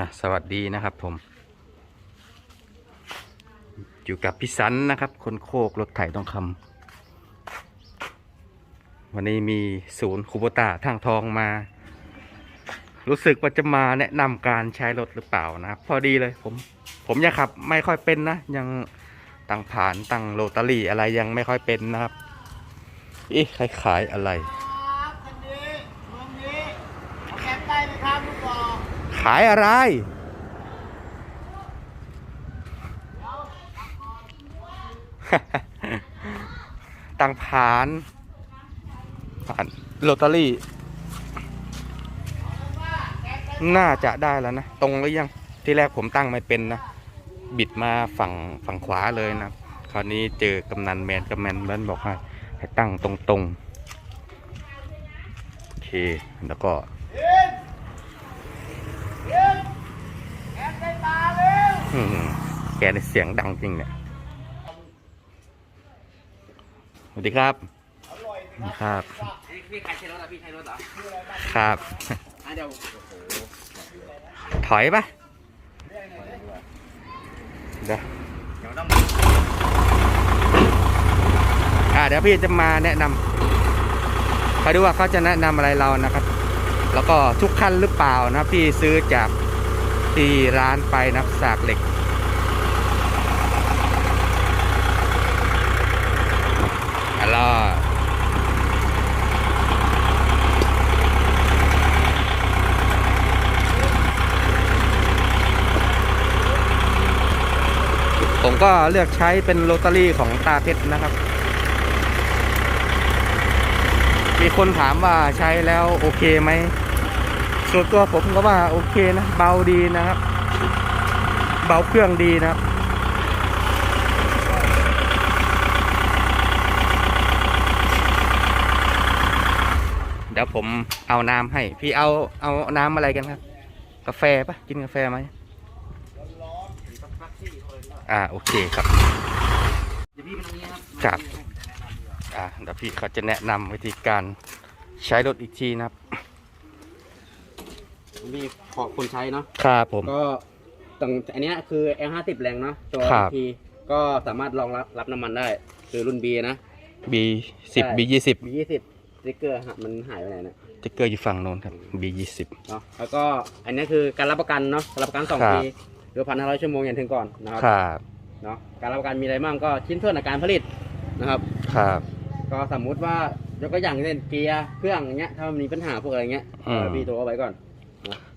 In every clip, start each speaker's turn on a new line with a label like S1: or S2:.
S1: นะสวัสดีนะครับผม อยู่กับพี่สันนะครับ คนโคกรถไถทองคำวันนี้มีศูนย์คูโบตาทางทองมา รู้สึกว่าจะมาแนะนำการใช้รถหรือเปล่านะพอดีเลยผม ผมยังขับไม่ค่อยเป็นนะ ยังตั้งผ่านตั้งโรตารี่อะไรยังไม่ค่อยเป็นนะครับอีใครขายอะไร
S2: ครับคันนี้เมืองนี้เอาแคมป์ได้ไหมครับลูกบอล
S1: ขายอะไร ตังผานผ่านโรตารี่ น่าจะได้แล้วนะ ตรงหรือยัง ที่แรกผมตั้งไม่เป็นนะ บิดมาฝั่งฝั่งขวาเลยนะ คราวนี้เจอกำนันแมนกำนันแมนบอกให้ให้ตั้งตรงตรงๆ โอเค แล้วก็
S2: ยินยินแคมป์ได้ปลาเร็ว
S1: อืม แกในเสียงดังจริงเนี่ย สวัสดีครับ ครับ
S3: พี่ใครใช้รถอะพี่ใช้รถเหรอ
S1: ครับ
S3: อะเดี๋ยว
S1: ถอยปะเดี๋ยว
S3: เดี๋ยวต้อง
S1: อ่าเดี๋ยวพี่จะมาแนะนำไปดูว่าเขาจะแนะนำอะไรเรานะครับ แล้วก็ทุกคันหรือเปล่านะพี่ซื้อจาก ที่ร้านไปนะสากเหล็กอะล่ะผมก็เลือกใช้เป็นโรตารี่ของตาเพชรนะครับ มีคนถามว่าใช้แล้วโอเคไหม ส่วนตัวผมก็ว่าโอเคนะ เบาดีนะครับ เบาเครื่องดีนะครับเดี๋ยวผมเอาน้ำให้ พี่เอาเอาน้ำอะไรกันครับ กาแฟปะกินกาแฟไหมอ่าโอเค
S3: ครับ
S1: ครับอ่าเดี๋ยวพี่เขาจะแนะนำวิธีการใช้รถอีกทีนะครับ
S3: พี่ขอคนใช้เนาะ
S1: ครับผม
S3: ก็ตรงอันเนี้ยคือ L50 แรงเนาะตัว
S1: ครับ
S3: ทีก็สามารถรองรับรับน้ำมันได้ คือรุ่น B นะ
S1: B สิบ
S3: ใช่
S1: B ยี่สิบ
S3: B20 สติ๊กเกอร์ฮะมันหายไปไหนเนี่ย
S1: ติ๊กเกอร์อยู่ฝั่งโน้นครับ B ยี่สิบ
S3: เนาะแล้วก็อันเนี้ยคือการรับประกันเนาะรับประกัน2
S1: ครับ
S3: ปีหรือพันห้าร้อยชั่วโมงอย่างถึงก่อนนะครับ
S1: ครับ
S3: เนาะการรับประกันมีอะไรบ้างก็ชิ้นส่วนในการผลิตนะครับ
S1: ครับ
S3: ก็สมมุติว่ายกตัวอย่างเช่นเกียร์เครื่องอย่างเงี้ยถ้ามันมีปัญหาพวกอะไรเงี้ย
S1: อืม
S3: เออพี่โทรเอาไว้ก่อน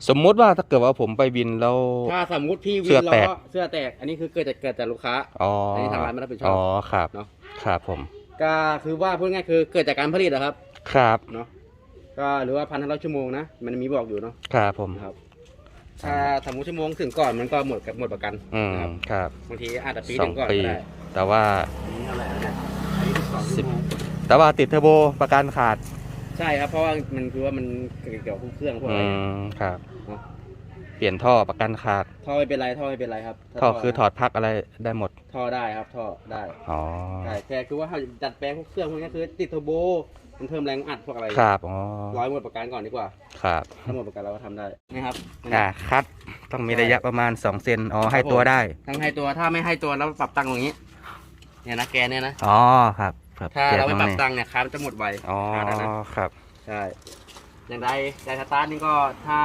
S1: สมมุติว่าถ้าเกิดว่าผมไปวินแล้ว
S3: ถ้าสมมุติพี่วิ
S1: เสื้อน
S3: ล้
S1: แต
S3: อกเสื้อแตก อันนี้คือเกิดจากเกิดจากลูกค้า
S1: อ๋อ
S3: อันนี้ทางร้านไม่รับผิดชอบ
S1: อ๋อครับ
S3: เนอะ
S1: ครับผม
S3: ก็คือว่าพูดง่ายๆคือเกิดจากการผลิตนะครับ
S1: ครับ
S3: เนาะ ก็หรือว่าพันห้าร้อยชั่วโมงนะ มันมีบอกอยู่เนาะ
S1: ครับผม
S3: นะครับ ถ้าสมมติชั่วโมงถึงก่อนมันก็หมดกับหมดประกัน
S1: อืม
S3: นะครับ
S1: ครับ
S3: บางทีอาจจะปี
S1: สอ
S3: ถึ
S1: ง
S3: งก่อน
S1: ปี
S3: ก็ได้
S1: แต่ว่า
S3: อันนี้เท่าไหร่แล้วเนี่ยอันนี้สอง
S1: สิ
S3: ชั่
S1: บ
S3: วโมง
S1: แต่ว่าติดเทอร์โบประกันขาด
S3: ใช่ครับเพราะว่ามันคือว่ามันเกี่ยวกับเครื่องพวกอะ
S1: อื
S3: ไร
S1: มครับ
S3: เนอะ
S1: เปลี่ยนท่อประกันขาด
S3: ท่อไม่เป็นไรท่อไม่เป็นไรครับถ้า
S1: ท่อคือถอดพักอะไรได้หมด
S3: ท่อได้ครับท่อได้
S1: อ๋อ
S3: ใช่แต่คือว่าถ้าดัดแปลงพวกเครื่องพวกนี้คือติดเทอร์โบมันเพิ่มแรงอัดพวกอะไร
S1: ครับ อ๋อ
S3: ร้อยหมดประกันก่อนดีกว่า
S1: ครับ
S3: ถ้าหมดประกันเราก็ทำได้นะครับ
S1: อ่าคัดต้องมีระยะประมาณ 2 เซน อ๋อ ให้ตัวได้
S3: ทั้งให้ตัวถ้าไม่ให้ตัวแล้วปรับตังค์อย่างนี้ เนี่ยนะแกเนี่ยนะ
S1: อ๋อ ครับ ครับ
S3: ถ้าเราไม่
S1: แกะ
S3: ปรับ
S1: ตงนี้
S3: ตังค์เนี่ยค้ามันจะหมดไว
S1: อ๋อ
S3: ค้าได้นะ
S1: ครับ
S3: ใช่อย่างใดไดสตาร์ทนี่ก็ถ้า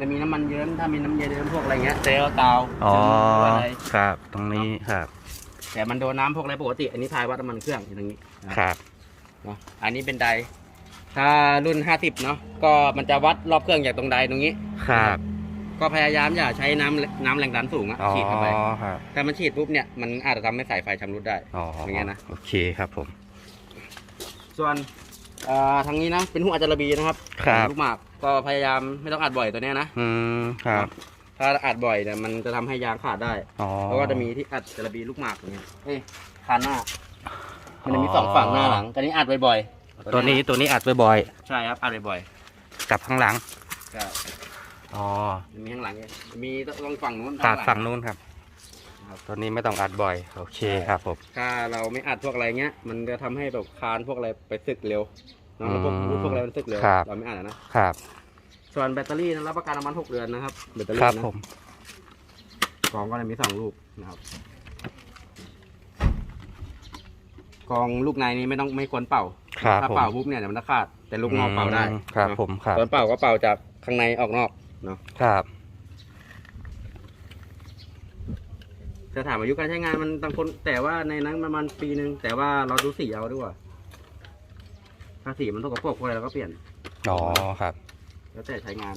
S3: จะมีน้ำมันเยิ้มถ้ามีน้ำเยิ้มพวกอะไรเงี้ยเซลล์เตา
S1: อ๋อ
S3: ซึมอะไร
S1: ครับ ตรงนี้ครับ
S3: แต่มันโดนน้ำพวกอะไรปกติ อันนี้ทายวัดน้ำมันเครื่องอยู่ตรงนี้นะครับเนาะอันนี้เป็นไดถ้ารุ่น 50 เนาะก็มันจะวัดรอบเครื่องจากตรงไดตรงนี้
S1: ครับ
S3: ก็พยายามอย่าใช้น้ำน้ำแรงดันสูงอะ
S1: อ๋อ
S3: ฉีดเข้าไป
S1: ครับ
S3: ถ้ามันฉีดปุ๊บเนี่ยมันอาจจะทำให้สายไฟชำรุดได้
S1: อ๋อ
S3: อย่างเงี้ยนะ
S1: โอเคครับผม
S3: ส่วนเอ่อทางนี้นะเป็นหัวอาจารบีนะครับ
S1: ครับ
S3: ลูกหมากก็พยายามไม่ต้องอัดบ่อยตัวเนี้ยนะ
S1: อืมครับ
S3: ถ้าอัดบ่อยเนี่ยมันจะทำให้ยางขาดได้
S1: อ๋อ
S3: เพราะว่าจะมีที่อัดอาจารบีลูกหมากอย่างเงี้ยเอ้ยคันหน้า มันจะมีสองฝั่งหน้าหลังตัวนี้อัดบ่อยๆ
S1: ตัวนี้ตัวนี้อัดบ่อย
S3: ใช่ครับ อัดบ่อย
S1: ๆกับข้างหลัง
S3: ๆใช่
S1: อ๋อ
S3: มีข้างหลังเนี่ยมีตรงฝั่งนู้น
S1: ขาด
S3: ข้างหลั
S1: ฝั่งนู้นครับ
S3: ครับ
S1: ตัวนี้ไม่ต้องอัดบ่อย โอเคครับผม
S3: ถ้าเราไม่อัดพวกอะไรเงี้ย มันจะทำให้แบบคานพวกอะไรไปสึกเร็วเนอะ
S1: อืม
S3: พวกพวกอะไรมันสึกเร็ว
S1: ครับ
S3: เราไม่อัดอะนะ
S1: ครับ
S3: ส่วนแบตเตอรี่นั้นรับประกันประมาณหกเดือนนะครับ แบตเตอรี่
S1: ครับ
S3: นะ
S1: ผม
S3: กองก็เลยมีสองลูกนะครับกองลูกในนี้ไม่ต้องไม่ควรเป่า
S1: ครับ
S3: ถ้า
S1: ผม
S3: เป่าปุ๊บเนี่ยเดี๋ยวมันจะขาด แต่ลูกนอกเป่าได้
S1: อืมครับ
S3: เนอะ
S1: ผมครับ
S3: ตอนเป่าก็เป่าจากข้างในออกนอกเนาะ
S1: ครับ
S3: จะถามอายุการใช้งานมันบางคน แต่ว่าในนั้นประมาณปีหนึ่งแต่ว่าเราดูสีเอาด้วยถ้าสีมันสกปรกอะไรเราก็เปลี่ยน
S1: อ๋อครับ
S3: แล้วแต่ใช้งาน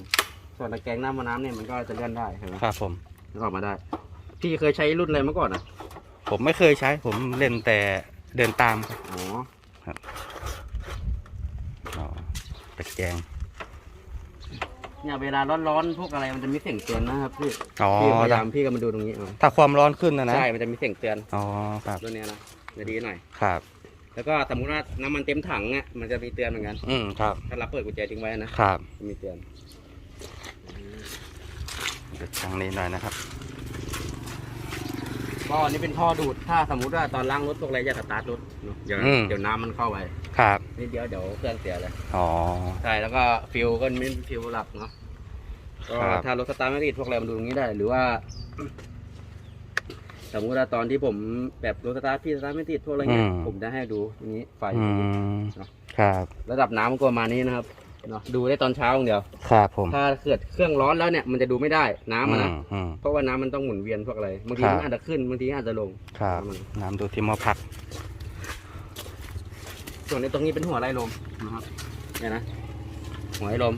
S3: ส่วนตะแกรงน้ำมาน้ำเนี่ยมันก็จะเลื่อนได้เห็นไหม
S1: ครับผม
S3: มันออกมาได้ พี่เคยใช้รุ่นอะไรมาก่อนอะ
S1: ผมไม่เคยใช้ ผมเล่นแต่เดินตามครับ
S3: อ๋อ
S1: อ๋อตะแกรง
S3: เนี่ยเวลาร้อนๆพวกอะไรมันจะมีเสียงเตือนนะครับพี่
S1: อ๋อ
S3: พี่พยายามพี่ก็มาดูตรงนี้เอา
S1: ถ้าความร้อนขึ้นนะนะ
S3: ใช่ มันจะมีเสียงเตือน
S1: อ๋อครับ
S3: ตัวเนี้ยนะจะดีหน่อย
S1: ครับ
S3: แล้วก็สมมติว่าน้ำมันเต็มถังอะมันจะมีเตือนเหมือนกัน
S1: อืมครับ
S3: ถ้าเราเปิดกุญแจทิ้งไว้นะครับจะมีเตือน
S1: เดี๋ยวทางนี้หน่อยนะครับ
S3: ก็อันนี้เป็นท่อดูด ถ้าสมมุติว่าตอนล้างรถพวกอะไรจะสตาร์ทรถเนอะเดี๋ยว
S1: อืม
S3: เดี๋ยวน้ำมันเข้าไป
S1: ครับ
S3: นิดเดียวเดี๋ยวเครื่องเสียเลย
S1: อ๋อ
S3: ใช่แล้วก็ฟิวก็ไม่ฟิวหลักเนาะก็
S1: ครับ
S3: ถ้ารถสตาร์ทไม่ติดพวกอะไรมาดูตรงนี้ได้หรือว่า สมมติว่าตอนที่ผมแบบรถสตาร์ทพี่สตาร์ทไม่ติดพวกอะไรเงี้ยผมจะให้ดูอย่างนี้ไฟ
S1: อืม
S3: เนอะ
S1: ครับ
S3: ระดับน้ำก็ประมาณนี้นะครับ เนาะดูได้ตอนเช้าอย่างเดียว
S1: ครับผม
S3: ถ้าเกิดเครื่องร้อนแล้วเนี่ยมันจะดูไม่ได้น้ำ
S1: อื
S3: อะนะ
S1: มอืม
S3: เพราะว่าน้ำมันต้องหมุนเวียนพวกอะไรบางที
S1: ครับ
S3: มันอาจจะขึ้นบางทีอาจจะลง
S1: ครับ
S3: น้ำมัน
S1: น้ำดูที่หม้อพัก
S3: ส่วนในตรงนี้เป็นหัวไล่ลมนะครับเนี่ยนะหัวไล่ลม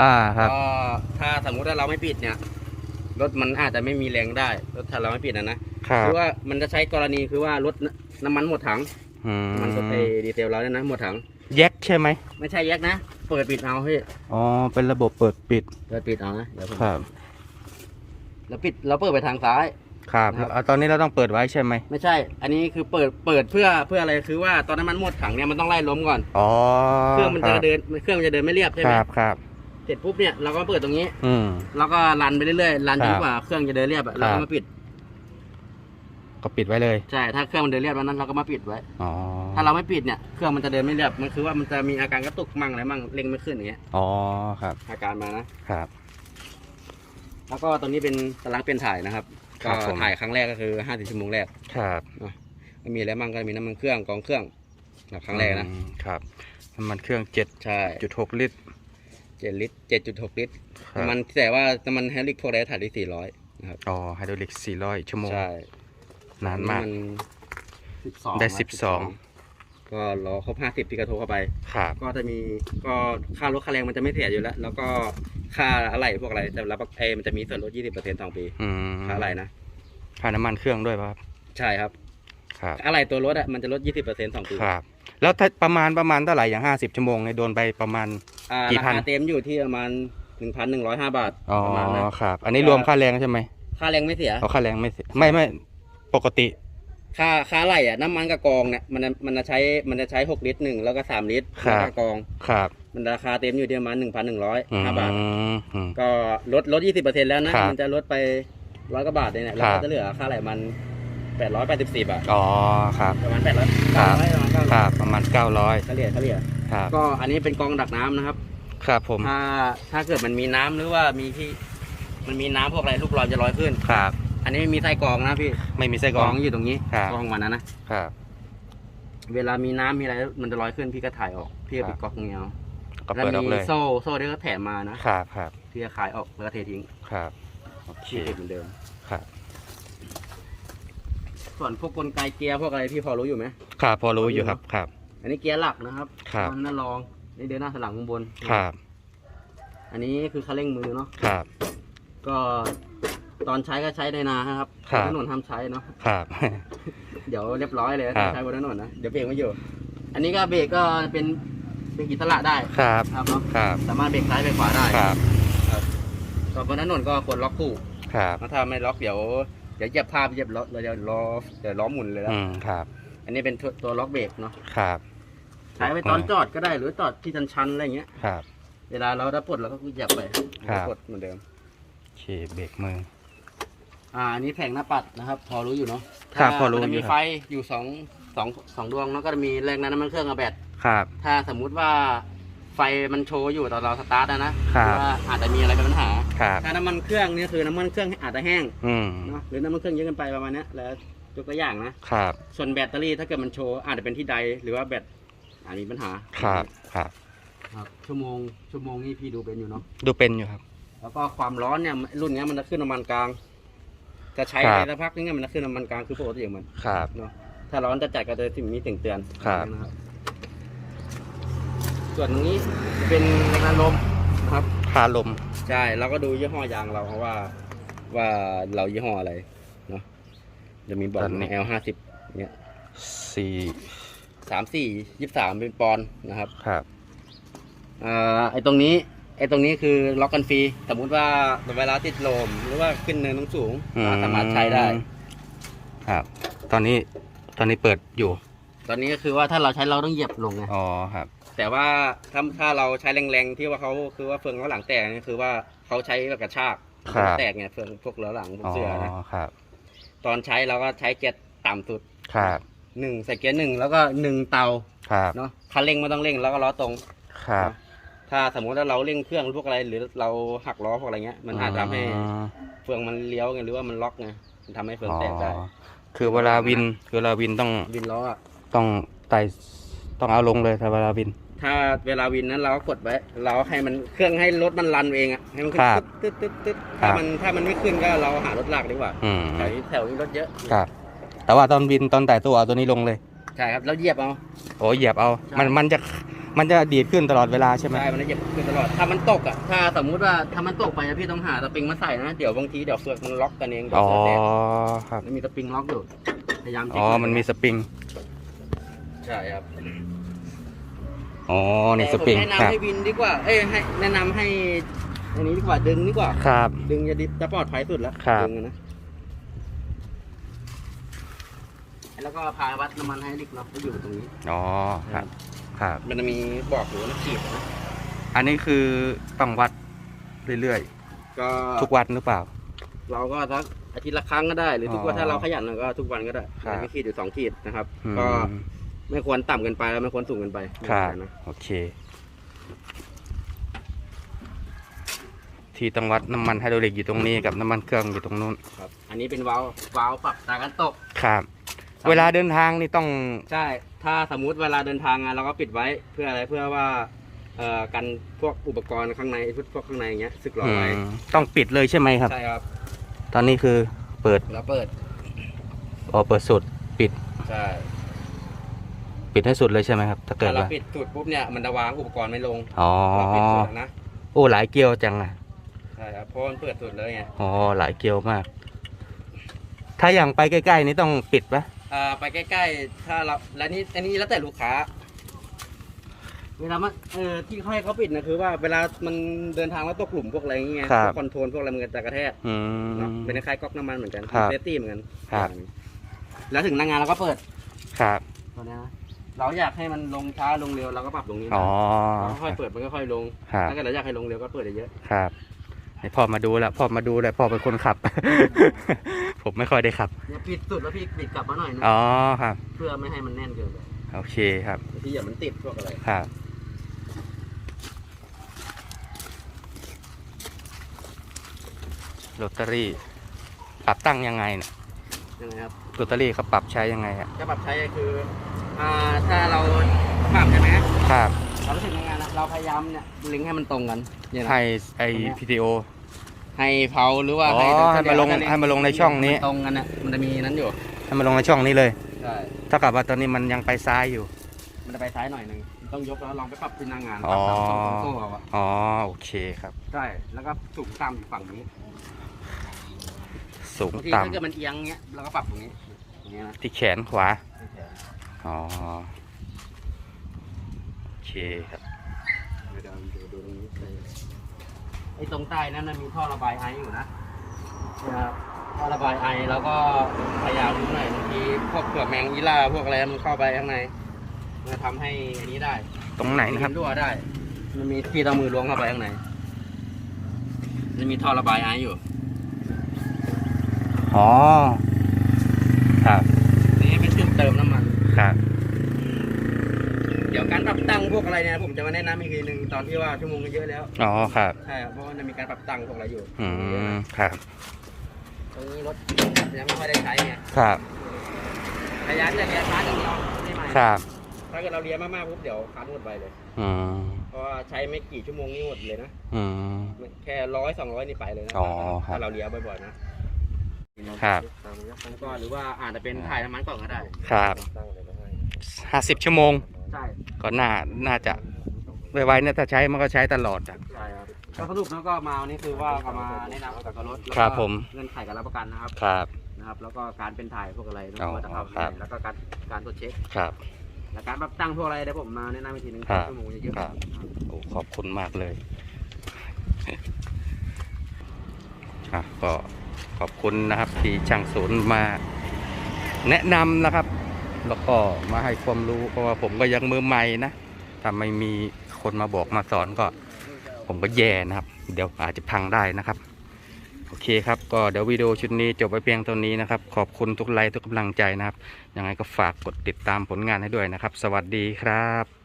S1: อ่าครับ
S3: ก็ถ้าสมมุติว่าเราไม่ปิดเนี่ยรถมันอาจจะไม่มีแรงได้รถถ้าเราไม่ปิดนะนะครับคือว่ามันจะใช้กรณีคือว่ารถน้ำมันหมดถัง
S1: อืม
S3: มันก็ไปดีเทลเราเนี่ยนะหมดถัง
S1: แยกใช่ไหม
S3: ไม่ใช่แยกนะ เปิดปิดเอาเฮ้ย
S1: อ๋อ เป็นระบบเปิดปิด
S3: เปิดปิดเอานะเดี๋ยวผม
S1: ครับ
S3: แล้วปิดเราเปิดไปทางซ้าย
S1: ครับ
S3: นะครับ
S1: แล้วตอนนี้เราต้องเปิดไว้ใช่ไหม
S3: ไม่ใช่ อันนี้คือเปิดเปิดเพื่อเพื่ออะไรคือว่าตอนนั้นมันหมดถังเนี่ยมันต้องไล่ล้มก่อน
S1: อ๋อ
S3: เครื่องมันจะ
S1: คบ
S3: เดินเครื่องมันจะเดินไม่เรียบใช่
S1: ค
S3: ไหม
S1: รับครับ
S3: เสร็จปุ๊บเนี่ยเราก็เปิดตรงนี้
S1: อืม
S3: แล้วก็รันไปเรื่อยๆรันจ
S1: ครั
S3: น
S1: บ
S3: กว่าเครื่องจะเดินเรียบอะเรา
S1: ครั
S3: ก็
S1: บ
S3: มาปิด
S1: ก็ปิดไว้เลย
S3: ใช่ถ้าเครื่องมันเดินเรียบแล้วนั้นเราก็มาปิดไว้
S1: อ๋อ
S3: ถ้าเราไม่ปิดเนี่ยเครื่องมันจะเดินไม่เรียบมันคือว่ามันจะมีอาการกระตุกมั่งอะไรมั่งเร่งไม่ขึ้นอย่างเงี้ย
S1: อ๋อครับ
S3: อาการมานะครับ แล้วก็ตรงนี้เป็นตารางเปลี่ยนถ่ายนะครับ
S1: ครั
S3: ก็
S1: บผม
S3: ถ่ายครั้งแรกก็คือห้าสิบชั่วโมงแรก
S1: ครับ
S3: ไม่มีอะไรมั่งก็มีน้ำมันเครื่องกองเครื่องแบบครั้งแรกนะ
S1: อืมครับน้ำมันเครื่องเจ็ด
S3: ใช่
S1: จุดหกลิตร
S3: เจ็ดลิตรเจ็ดจุดหกลิตร
S1: ครับ
S3: น้ำมันแต่ว่าน้ำมันไฮดรอลิกพวกไรถ่ายได้สี่ร้อยนะครับ
S1: อ๋อไฮดรอลิกสี่ร้อยชั่วโมง
S3: ใช่
S1: นานมาก
S3: สิบสอง
S1: ได้สิบสอง
S3: ก็รอครบห้าสิบพี่กระโทรเข้าไป
S1: ครับ
S3: ก็จะมีก็ค่ารถค่าแรงมันจะไม่เสียอยู่แล้ว แล้วก็ค่าอะไรพวกอะไรแต่รับเอยมันจะมีส่วนลดยี่สิบเปอร์เซ็นต์ต่อปี
S1: อืม
S3: ค่าอะไรนะ
S1: ค่าน้ำมันเครื่องด้วยป่ะครับ
S3: ใช่ครับ
S1: ครับ
S3: อะไรตัวรถอะมันจะลดยี่สิบเปอร์เซ็นต์ต่อปี
S1: ครับ แล้วถ้าประมาณประมาณเท่าไหร่อย่างห้าสิบชั่วโมงเนี่ยโดนไปประมาณ
S3: อ่า
S1: กี่
S3: รา
S1: พัน
S3: คาเต็มอยู่ที่ประมาณหนึ่งพันหนึ่งร้อยห้าบาท
S1: อ๋อ
S3: ประมาณนั้น
S1: ครับ อันนี้รวมค่าแรงใช่ไหม
S3: ค่าแรงไม่เสีย
S1: เอาค่าแรงไม่เสียไม่ไม่ ปกติ
S3: ค่าค่าไหลอะน้ำมันกับกองเนี่ยมันจะมันจะใช้มันจะใช้หกลิตรหนึ่งแล้วก็สามลิตร
S1: ครับ
S3: แล้วก็กอง
S1: ครับ
S3: มันราคาเต็มอยู่ที่ประมาณหนึ่งพันหนึ่งร้อย
S1: อืม
S3: ห้าบาท
S1: อืม
S3: ก็ลดลดยี่สิบเปอร์เซ็นต์แล้วนะ
S1: ครับ
S3: มันจะลดไปร้อยกว่าบาทเลยเนี่ยแล้ว
S1: ครั
S3: ก็
S1: บ
S3: จะเหลือค่าไหลมันแปดร้อยแปดสิบสี่บาท
S1: อ๋อครับ
S3: ประมาณแปดร้อย
S1: ครั
S3: เก้า
S1: บ
S3: ร้อยประมาณเก้า
S1: ค
S3: ร้อย
S1: รับประมาณเก้าร้อย
S3: เฉลี่ยเฉลี่ย
S1: ครับ
S3: ก็อันนี้เป็นกองดักน้ำนะครับ
S1: ครับผม
S3: ถ้าถ้าเกิดมันมีน้ำหรือว่ามีที่มันมีน้ำพวกอะไรลูกลอยจะลอยขึ้น
S1: ครับ
S3: อันนี้ไม่มีไส้กรองนะพี่
S1: ไม่มีไส้
S3: ก
S1: ก
S3: ร
S1: ร
S3: อ
S1: องง
S3: อยู่ตรงนี้
S1: ครับ
S3: กรองมันนะนะ
S1: ครับ
S3: เวลามีน้ำมีอะไรมันจะลอยขึ้นพี่ก็ถ่ายออก พี่ก็ปิดก๊อกเงี้ย
S1: ก็
S3: แล้ว
S1: เปิดออก
S3: มี
S1: เลย
S3: โซ่โซ่ที่เขาแถมมานะครับ
S1: ครับ
S3: พี่ก็ขายออกแล้วก็เททิ้ง
S1: ครับโอเค
S3: พี่เก็บเหมือนเดิม
S1: ครับ
S3: ส่วนพวกกลไกเกียร์พวกอะไรพี่พอรู้อยู่ไหม
S1: ครับพอรู้อยู่ครับครับ
S3: อันนี้เกียร์หลักนะครับ
S1: ครับ
S3: อันนั่นรองนี่เดินหน้าถอยหลังข้างบน
S1: ครับ
S3: อันนี้คือคันเร่งมือเนาะ
S1: ครับ
S3: ก็ ตอนใช้ก็ใช้ในนาครับ
S1: ครับ
S3: บนถนนห้ามใช้เนาะ
S1: ครับ
S3: เดี๋ยวเรียบร้อยเลย
S1: ครับ
S3: ใช้บนถนนนะเดี๋ยวเบรกไม่อยู่ อันนี้ก็เบรกก็เป็นเป็นอิสระได้
S1: ครับ
S3: ครับเนาะ
S1: ครับ
S3: สามารถเบรกซ้ายเบรกขวาได้
S1: ครับ
S3: ก็บนถนนก็ควรล็อกคู่
S1: ครับ
S3: เพราะถ้าไม่ล็อกเดี๋ยวเดี๋ยวเหยียบภาพเหยียบล้อเดี๋ยวล้อเดี๋ยวล้อหมุนเลยแล้ว
S1: อืมครับ
S3: อันนี้เป็นตัวตัวล็อกเบรกเนาะ
S1: ครับ
S3: ใช้ไปตอนจอดก็ได้หรือจอดที่ชันๆอะไรเงี้ย
S1: ครับ
S3: เวลาเราได้ปลดเราก็เหยียบไป
S1: ครับ
S3: ปลดเหมือนเดิม
S1: โอเคเบรกมือ
S3: อ่าอันนี้แผงหน้าปัดนะครับ พอรู้อยู่เนาะ
S1: ครับ
S3: ถ้า
S1: พอรู้
S3: มันจะ
S1: อยู่
S3: มี
S1: ครับ
S3: ไฟอยู่สองสองสองดวงแล้วก็จะมีแรงดันน้ำมันเครื่องกับแบต
S1: ครับ
S3: ถ้าสมมุติว่าไฟไฟมันโชว์อยู่ตอนเราสตาร์ทนะนะครับ ว่าอาจจะมีอะไรเป็นปัญหา
S1: ครับ
S3: ถ้าน้ำมันเครื่องนี่คือน้ำมันเครื่องอาจจะแห้ง
S1: อืม
S3: เนาะหรือน้ำมันเครื่องเยอะเกินไปประมาณเนี้ยแล้วยกตัวอย่างนะ ครับส่วนแบตเตอรี่ถ้าเกิดมันโชว์อาจจะเป็นที่ใดหรือว่าแบตอาจมีปัญหา
S1: ครับครับ
S3: ครับชั่วโมงชั่วโมงนี่พี่ดูเป็นอยู่เนาะ
S1: ดูเป็นอยู่ครับ
S3: แล้วก็ความร้อนเนี่ยรุ่นเนี้ยมันจะขึ้นน้ำมันกลาง จะใช้
S1: ครับ
S3: ไปสักพักนึงเนี่ยมันจะขึ้นน้ำมันกลางคือปกติของมัน
S1: ครับ
S3: เนาะถ้าร้อนจะจัดก็จะมีถึงเตือน
S1: ครับ
S3: นะครับ ส่วนตรงนี้เป็นแรงดันลมนะครับ
S1: คาลม
S3: ใช่เราก็ดูยี่ห้อยางเราเพราะว่าว่าเรายี่ห้ออะไรเนาะจะมีบอก L ห้าสิบเนี่ย
S1: สี่
S3: สามสี่ยี่สามเป็นปอนด์นะครับ
S1: ครับ
S3: อ่าไอตรงนี้ ไอตรงนี้คือล็อกกันฟรี สมมุติว่าเวลาติดลมหรือว่าขึ้นเนินสูงๆ
S1: อื
S3: สามารถใช้ได้
S1: ครับ ตอนนี้ตอนนี้เปิดอยู่
S3: ตอนนี้ก็คือว่าถ้าเราใช้เราต้องเหยียบลงไง
S1: อ๋อครับ
S3: แต่ว่าถ้าถ้าเราใช้แรงๆ ที่ว่าเขาคือว่าเฟืองล้อหลังแตกนี่คือว่าเขาใช้แบบกระชาก
S1: ครับ
S3: แตกไงเฟืองพวกล้อหลังพวก
S1: อ๋อ
S3: เสื้อนะ ครับ ตอนใช้เราก็ใช้เกียร์ต่ำสุด
S1: ครับ
S3: หนึ่งใส่เกียร์หนึ่งแล้วก็หนึ่งเตา
S1: ครับ
S3: เนาะคันเร่งไม่ต้องเร่งแล้วก็ล้อตรง
S1: ครับ
S3: ถ้าสมมติว่าเราเร่งเครื่องพวกอะไร หรือเราหักล้อพวกอะไรเงี้ยมันอาจทำให้
S1: อืม
S3: เฟืองมันเลี้ยวไงหรือว่ามันล็อกไงมันทำให้เฟืองแตกได้
S1: อ๋อคือเวลาวินคือเวลาวินต้อง
S3: วินล้ออะ
S1: ต้องไต่ต้องเอาลงเลยถ้าเวลาวิน
S3: ถ้าเวลาวินนั้นเราก็กดไว้ เราให้มันเครื่องให้รถมันรันเองอะให้มันขึ้
S1: คนรับ
S3: ตึ๊ดตึ๊ดตึ๊ด
S1: ครั
S3: ถ้า
S1: บ
S3: มันถ้ามันไม่ขึ้นก็เราหารถลากดีกว่า
S1: อืม
S3: แถวนี้แถวนี้รถเยอะ
S1: ครับ แต่ว่าตอนวินตอนไต่ตัวเอาตัวนี้ลงเลย
S3: ใช่ครับแล้วเหยียบเอา
S1: โอ้เหยียบเอา
S3: ใช่
S1: มันมันจะ มันจะดีดขึ้นตลอดเวลาใช่ไหม
S3: ใช่มันจะเหยียบขึ้นตลอด ถ้ามันตกอะถ้าสมมุติว่าถ้ามันตกไปอะพี่ต้องหาสปริงมาใส่นะ เดี๋ยวบางทีเดี๋ยวเฟือกมันล็อกกันเองเดี๋ยว
S1: อ๋อ
S3: เฟือกแตก
S1: ครับ
S3: มันมีสปริงล็อกอยู่ พยายามเช็ค
S1: อ๋อมันมีสปริง
S3: ใช่ครับ
S1: อ๋อนี่สปริง
S3: แต่ผมแนะ
S1: ครั
S3: นำ
S1: บ
S3: ให้วินดีกว่า เอ้ยให้แนะนำให้อันนี้ดีกว่าดึงดีกว่า
S1: ครับ
S3: ดึงจะดิจะปลอดภัยสุดแล้ว
S1: ครับ
S3: ดึงอะนะ แล้วก็พาวัดน้ำมันให้ลิกเนาะก็อยู่ตรงนี้
S1: อ๋อครับ ครับ
S3: มันจะมีบอกอยู่ว่าขีดนะ
S1: อันนี้คือต้องวัดเรื่อย
S3: ก็
S1: ๆ ทุกวันหรือเปล่า
S3: เราก็สักอาทิตย์ละครั้งก็ได้ หรือทุกวัน
S1: อ๋อ
S3: ถ้าเราขยันเราก็ทุกวันก็ได้
S1: ครับ
S3: มีขีดอยู่สองขีดนะครับ
S1: อืม
S3: ก็ไม่ควรต่ำเกินไปแล้วไม่ควรสูงเกินไป
S1: ครับ
S3: นะ
S1: โอเค ที่ต้องวัดน้ำมันไฮดรอลิกอยู่ตรงนี้กับน้ำมันเครื่องอยู่ตรงนู้น
S3: ครับ อันนี้เป็นวาล์ววาล์วปรับตากันตก
S1: ครับ เวลาเดินทางนี่ต้อง
S3: ใช่ ถ้าสมมุติเวลาเดินทางอะเราก็ปิดไว้เพื่ออะไรเพื่อว่าเอ่อกันพวกอุปกรณ์ข้างในพวกพวกข้างในอย่างเงี้ยสึกหรอ
S1: อื
S3: ไว้
S1: มต้องปิดเลยใช่ไหมครับ
S3: ใช่ครับ
S1: ตอนนี้คือเปิด
S3: แล้วเปิด
S1: อ๋อเปิดสุดปิด
S3: ใช่
S1: ปิดให้สุดเลยใช่ไหมครับ ถ้าเกิด
S3: ถ้าเรา
S1: ว่า
S3: ปิดสุดปุ๊บเนี่ยมันจะวางอุปกรณ์ไม่ลง
S1: อ๋อ
S3: เราปิดสุดแล้วนะ
S1: โอ้หลายเกลียวจังอะ
S3: ใช่ครับเพราะมันเปิดสุดเลยไง
S1: อ๋อหลายเกลียวมาก ถ้าอย่างไปใกล้ๆนี่ต้องปิดปะ
S3: อ่าไปใกล้ๆ ถ้าเราและนี่อันนี้แล้วแต่ลูกค้า เวลามันเออที่เขาให้เขาปิดนะคือว่าเวลามันเดินทางแล้วตกหลุมพวกอะไรอย่างเงี้ยพวกคอนโทรลพวกอะไรมันจะกระแทก
S1: อื
S3: เนาะ
S1: ม
S3: เป็นคล้ายๆก๊อกน้ำมันเหมือนกัน
S1: ครับ
S3: เซฟตี้เหมือนกัน
S1: ครับ
S3: แล้วถึงหน้างานเราก็เปิด
S1: ครับ
S3: ตัวเนี้ยนะเราอยากให้มันลงช้าลงเร็วเราก็ปรับตรงนี้
S1: อ๋อ
S3: เราค่อยเปิดมันก็ค่อยลง
S1: ครับ
S3: ถ้าเกิดเราอยากให้ลงเร็วก็เปิดเยอะ
S1: ครับให้พ่อมาดูแล้วพ่อมาดูแล้วพ่อเป็นคนขับ ผมไม่ค่อยได้ขับ
S3: ๆเนี่ยปิดสุดแล้วพี่ปิดกลับมาหน่อยนึง
S1: อ๋อครับ
S3: เพื่อไม่ให้มันแน่นเกินไป
S1: โอเคครับ
S3: ที่อย่ามันติดพวกอะไร
S1: ครับ ลอตเตอรี่ ปรับตั้งยังไงเนี่ย
S3: ยังไงครับ
S1: ลอตเตอรี่เขาปรับใช้ยังไงอะ
S3: จะปรับใช้ก็คืออ่าถ้าเราปรับใช่ไหม
S1: ครับ
S3: เรารู้สึกยังไงนะเราพยายามเนี่ยลิงก์ให้มันตรงกันเนี่ยนะ
S1: ให้ไอ
S3: ตรงเนี้ย
S1: พีดีโอ
S3: ให้เผาหรือว่า
S1: อ๋อ
S3: ให้
S1: ให้มาลงให้มาลงในช่องนี้
S3: ตรงกันนะมันจะมีนั้นอยู่
S1: ให้มาลงในช่องนี้เลย
S3: ใช่
S1: เท่ากับว่าตอนนี้มันยังไปซ้ายอยู่
S3: มันจะไปซ้ายหน่อยหนึงต้องยกแล้วลองไปปรับที่หน้างาน
S1: อ๋
S3: ป
S1: อ
S3: รับตามตรงโซ่เอาอะ
S1: อ๋อโอเคครับ
S3: ใช่แล้วก็สูงต่ำอยู่ฝั่งนี้
S1: สูง
S3: บางที
S1: ต่
S3: ถ้าเกิดมันเอียงเงี้ยเราก็ปรับตรงนี้อย่างเงี้ยนะำ
S1: ที่แขนขวา อ๋อโอเคครับ
S3: เดี๋ยวดูดูตรงนี้ ไอ้ตรงใต้นั้นมันมีท่อระบายไออยู่นะนะครับท่อระบายไอแล้วก็พยายามดูหน่อยบางทีพวกเปลือกแมงยีราพวกอะไรมันเข้าไปข้างในมันจะทำให้อันนี้ได้
S1: ตรงไหนนะครับ
S3: รั่วได้ มันมีที่ต้องมือล้วงเข้าไปข้างในมันมีท่อระบายไออยู่
S1: อ๋อครับ
S3: นี่เป็นจุดเติมน้ำมัน
S1: ครับ
S3: เดี๋ยวการปรับตั้งพวกอะไรเนี่ยผมจะมาแนะนำอีกทีหนึ่งตอนที่ว่าชั่วโมงมันเยอะแล้ว
S1: อ๋อครับ
S3: ใช่ครับเพราะว่ามันมีการปรับตั้งพวกอะไรอยู่
S1: อืมครับ
S3: ตรงนี้รถยังไม่ค่อยได้ใช้ไง
S1: ครับ
S3: ระยะจะเลียช้าอย่างเดียวไม่ใหม่
S1: ครับ
S3: ถ้าเกิดเราเลียมากๆปุ๊บเดี๋ยวคันหมดไปเลย
S1: อืม
S3: เพราะว่าใช้ไม่กี่ชั่วโมงนี่หมดเลยนะ
S1: อืม
S3: แค่ร้อยสองร้อยนี่ไปเลยนะ
S1: อ๋อครับ
S3: ถ้าเราเลียบ่อยๆนะครับแล้วก็หรือว่าอาจจะเป็นถ่ายน้ำมันก่อนก็ได้
S1: ครับห้าสิบชั่วโมง
S3: ใช่
S1: ก็น่าน่าจะไวๆเนี่ยถ้าใช้มันก็ใช้ตลอดอะ
S3: ใช่ครับก็สรุปแล้วก็มาวันนี้คือว่าเอามาแนะนำเกี่ยวกับรถแล้วก็
S1: ครับผม
S3: เงื่อนไขการรับประกันนะครับ
S1: ครับ
S3: นะครับ แล้วก็การเป็นถ่ายพวกอะไร
S1: อ๋อ
S3: ว่าจะเข้า
S1: ครับ
S3: แล้วก็การการตรวจเช็ค
S1: ครับ
S3: และการปรับตั้งพวกอะไรเดี๋ยวผมมาแนะนำอีกทีหนึง
S1: ครับ
S3: ชั่วโมงเยอะๆ
S1: ครับโอ้ขอบคุณมากเลยอะก็ขอบคุณนะครับที่ช่างศูนย์มาแนะนำนะครับ แล้วก็มาให้ความรู้เพราะว่าผมก็ยังมือใหม่นะถ้าไม่มีคนมาบอกมาสอนก็ ผมก็แย่นะครับ เดี๋ยวอาจจะพังได้นะครับ โอเคครับก็เดี๋ยววิดีโอชุดนี้จบไปเพียงเท่านี้นะครับ ขอบคุณทุกไลค์ทุกกำลังใจนะครับยังไงก็ฝากกดติดตามผลงานให้ด้วยนะครับ สวัสดีครับ